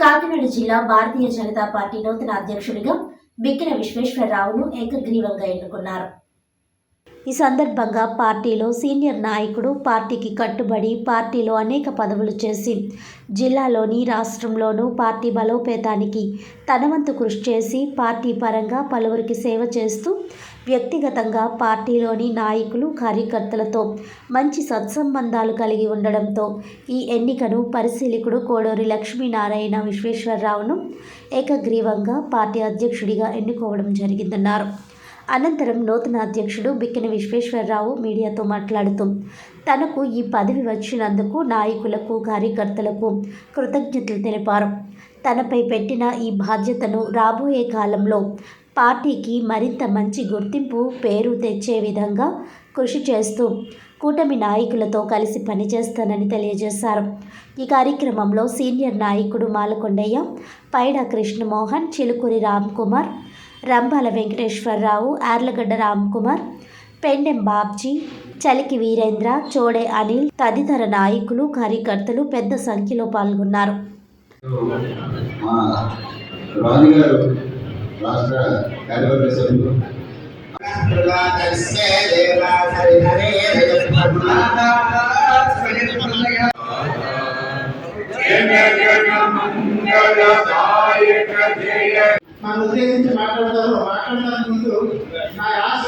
కాకినాడ జిల్లా భారతీయ జనతా పార్టీ నూతన అధ్యక్షుడిగా బిక్కిన విశ్వేశ్వరరావును ఏకగ్రీవంగా ఎన్నుకున్నారు. ఈ సందర్భంగా పార్టీలో సీనియర్ నాయకుడు పార్టీకి కట్టుబడి పార్టీలో అనేక పదవులు చేసి జిల్లాలోని రాష్ట్రంలోనూ పార్టీ బలోపేతానికి తనవంతు కృషి చేసి పార్టీ పరంగా పలువురికి సేవ చేస్తూ వ్యక్తిగతంగా పార్టీలోని నాయకులు కార్యకర్తలతో మంచి సత్సంబంధాలు కలిగి ఉండడంతో ఈ ఎన్నికను పరిశీలకుడు కోడూరి లక్ష్మీనారాయణ విశ్వేశ్వరరావును ఏకగ్రీవంగా పార్టీ అధ్యక్షుడిగా ఎన్నుకోవడం జరిగిందన్నారు. అనంతరం నూతన అధ్యక్షుడు బిక్కిన విశ్వేశ్వరరావు మీడియాతో మాట్లాడుతూ తనకు ఈ పదవి వచ్చినందుకు నాయకులకు కార్యకర్తలకు కృతజ్ఞతలు తెలిపారు. తనపై పెట్టిన ఈ బాధ్యతను రాబోయే కాలంలో పార్టీకి మరింత మంచి గుర్తింపు పేరు తెచ్చే విధంగా కృషి చేస్తూ కూటమి నాయకులతో కలిసి పనిచేస్తానని తెలియజేశారు. ఈ కార్యక్రమంలో సీనియర్ నాయకుడు మాలకొండయ్య పైడ కృష్ణమోహన్ చిలుకూరి రామ్ కుమార్ రంభాల వెంకటేశ్వరరావు ఆర్లగడ్డ రామ్కుమార్ పెండెం బాబ్జీ చలికి వీరేంద్ర చోడే అనిల్ తదితర నాయకులు కార్యకర్తలు పెద్ద సంఖ్యలో పాల్గొన్నారు. మా నన్ను ఉద్దేశించి మాట్లాడతారు మాట్లాడడానికి ముందు నా ఆశ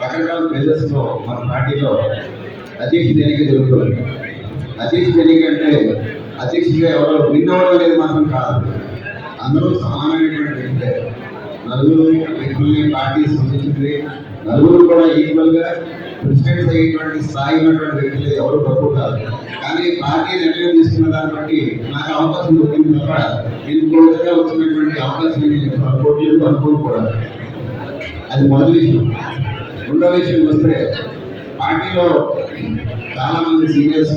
రకరకాల ప్లేసెస్లో మన పార్టీలో అధ్యక్షుడు ఎన్నిక జరుగుతుంది. అధ్యక్షుడు ఎన్నిక అంటే అధ్యక్షుడిగా ఎవరో విన్ అవ్వడం లేదు మాత్రం కాదు. అందరూ సమానమైనటువంటి నలుగురు వ్యక్తుల్ని పార్టీ సూచించింది నలుగురు కూడా ఈక్వల్గా ప్రెసిడెంట్ అయ్యేటువంటి స్థాయి ఉన్నటువంటి వ్యక్తులు ఎవరు తక్కువ కాదు. కానీ పార్టీ నిర్ణయం తీసుకున్న దాన్ని బట్టి నాకు అవకాశం దొరికింది తప్ప నేను కోరికగా వచ్చినటువంటి అవకాశం నేను అనుకోవట్లేదు అనుకోను అది మొదటి విషయం. రెండో విషయం వస్తే పార్టీలో చాలా మంది సీనియర్స్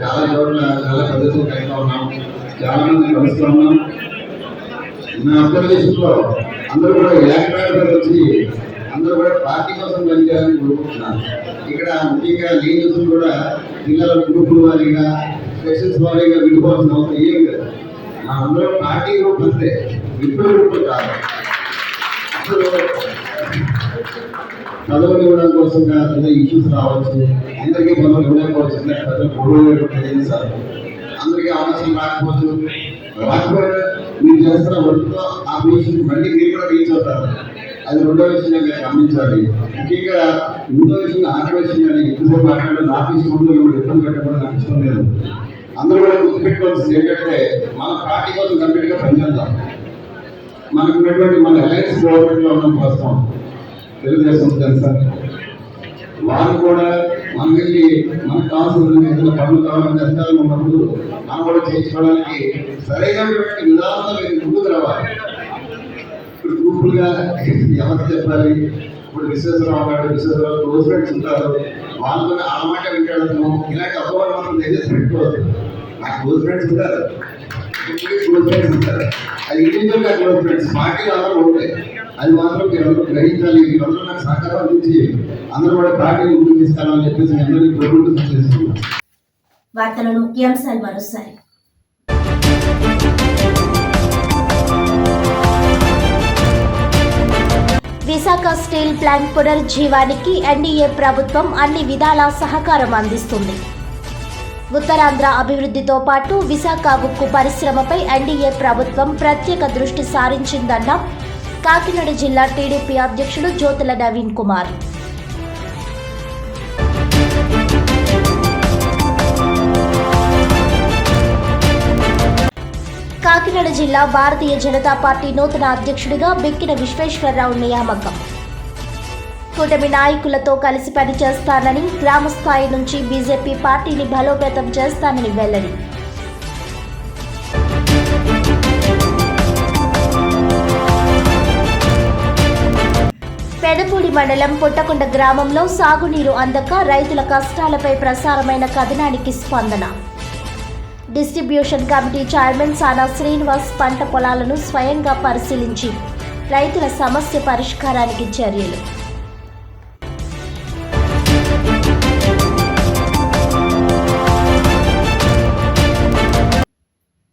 చాలా చోట్ల చాలా ప్రదర్శన కలిగి ఉన్నాం. చాలా మంది కలుస్తూ ఉన్నాం. నా అబ్జర్వేషన్లో అందరూ కూడా ఏకగ్రత వచ్చి అందరూ కూడా పార్టీ కోసం పనిచేయాలని కోరుకుంటున్నాను. ఇక్కడ ముఖ్యంగా లీడర్స్ కూడా జిల్లాల గ్రూపుల వారీగా సెషన్స్ వారీగా విడిపోవాల్సిన అవసరం ఏం లేదు. మా అందరూ పార్టీ గ్రూప్ అంతే. విప్లవ గ్రూప్ కాదు. అసలు పదవులు ఇవ్వడం కోసం కాదు ఇష్యూస్ రావచ్చు. అందరికీ పదవులు ఇవ్వలేకపోవచ్చు ప్రజలు గొడవలు సార్ అందరికీ అవకాశం రాకపోవచ్చు. రాకపోయినా మీరు చేస్తున్న వర్క్తో ఆ పొజిషన్ మళ్ళీ మీరు కూడా రీచ్ అవుతారు. అది రెండో విషయంగా మీరు గమనించాలి. ముఖ్యంగా మూడో విషయం ఆఖరి విషయం కానీ ఎక్కువ మాట్లాడడం నా తీసుకుంటూ ఇప్పుడు ఇబ్బంది పెట్టడం నాకు ఇష్టం లేదు. అందరూ కూడా గుర్తుపెట్టుకోవాల్సింది ఏంటంటే మన పార్టీ కోసం కంప్లీట్గా పనిచేద్దాం మనకు ఉన్నటువంటి మన అలయన్స్ గవర్నమెంట్లో ఉన్న ప్రస్తుతం తెలుగుదేశం తెలుసా? వారు కూడా మన వెళ్ళి మన కావాల్సిన ఏదైనా పనులు కావాలని కష్టాలు ఉన్నప్పుడు మనం కూడా చేయించుకోవడానికి సరైనటువంటి విధానంలో మీరు ముందుకు రావాలి. ఇప్పుడు గ్రూపులుగా ఎవరికి చెప్పాలి? ఇప్పుడు విశ్వేశ్వరరావు గారు విశ్వేశ్వరరావు క్లోజ్ ఫ్రెండ్స్ ఉంటారు. వాళ్ళతో ఆ మాట వింటాడము. ఇలాంటి అపోహలు మనం దయచేసి పెట్టుకోవద్దు. నాకు క్లోజ్ ఫ్రెండ్స్ ఉంటారు. క్లోజ్ ఫ్రెండ్స్ ఉంటారు. అది ఇండివిజువల్గా క్లోజ్ ఫ్రెండ్స్ పార్టీలు అందరూ ఉంటాయి అది మాత్రం మీరు అందరూ గ్రహించాలి? మీరందరూ నాకు సహకారం అందించి అందరూ కూడా పార్టీని ముందుకు తీసుకెళ్ళాలని చెప్పేసి మీ అందరినీ కోరుకుంటూ చేస్తున్నాను వార్తలను ముఖ్యాంశాలు మరోసారి. విశాఖ స్టీల్ ప్లాంట్ పునరుజ్జీవానికి ఎన్డీఏ ప్రభుత్వం అన్ని విధాల సహకారం అందిస్తుంది. ఉత్తరాంధ్ర అభివృద్ధితో పాటు విశాఖ ఉక్కు పరిశ్రమపై ఎన్డీఏ ప్రభుత్వం ప్రత్యేక దృష్టి సారించిందన్న కాకినాడ జిల్లా టీడీపీ అధ్యక్షుడు జ్యోతుల నవీన్ కుమార్. కాకినాడ జిల్లా భారతీయ జనతా పార్టీ నూతన అధ్యక్షుడిగా బెక్కిన విశ్వేశ్వరరావు నియామకం. కూటమి నాయకులతో కలిసి పనిచేస్తానని గ్రామ స్థాయి నుంచి బీజేపీ పార్టీని బలోపేతం చేస్తానని వెల్లడి. పెదపూడి మండలం పుట్టకొండ గ్రామంలో సాగునీరు అందక రైతుల కష్టాలపై ప్రసారమైన కథనానికి స్పందన. Distribution committee chairman Sana Srinivas పంట పొలాలను స్వయంగా పరిశీలించి రైతుల సమస్య పరిష్కారానికి చర్యలు.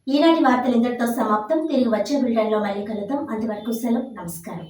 ఈనాటి వార్తలు ఇంతటితో సమాప్తం. తిరిగి వచ్చే బిల్డర్లో మళ్ళీ కలుద్దాం. అంతవరకు సెలవు. నమస్కారం.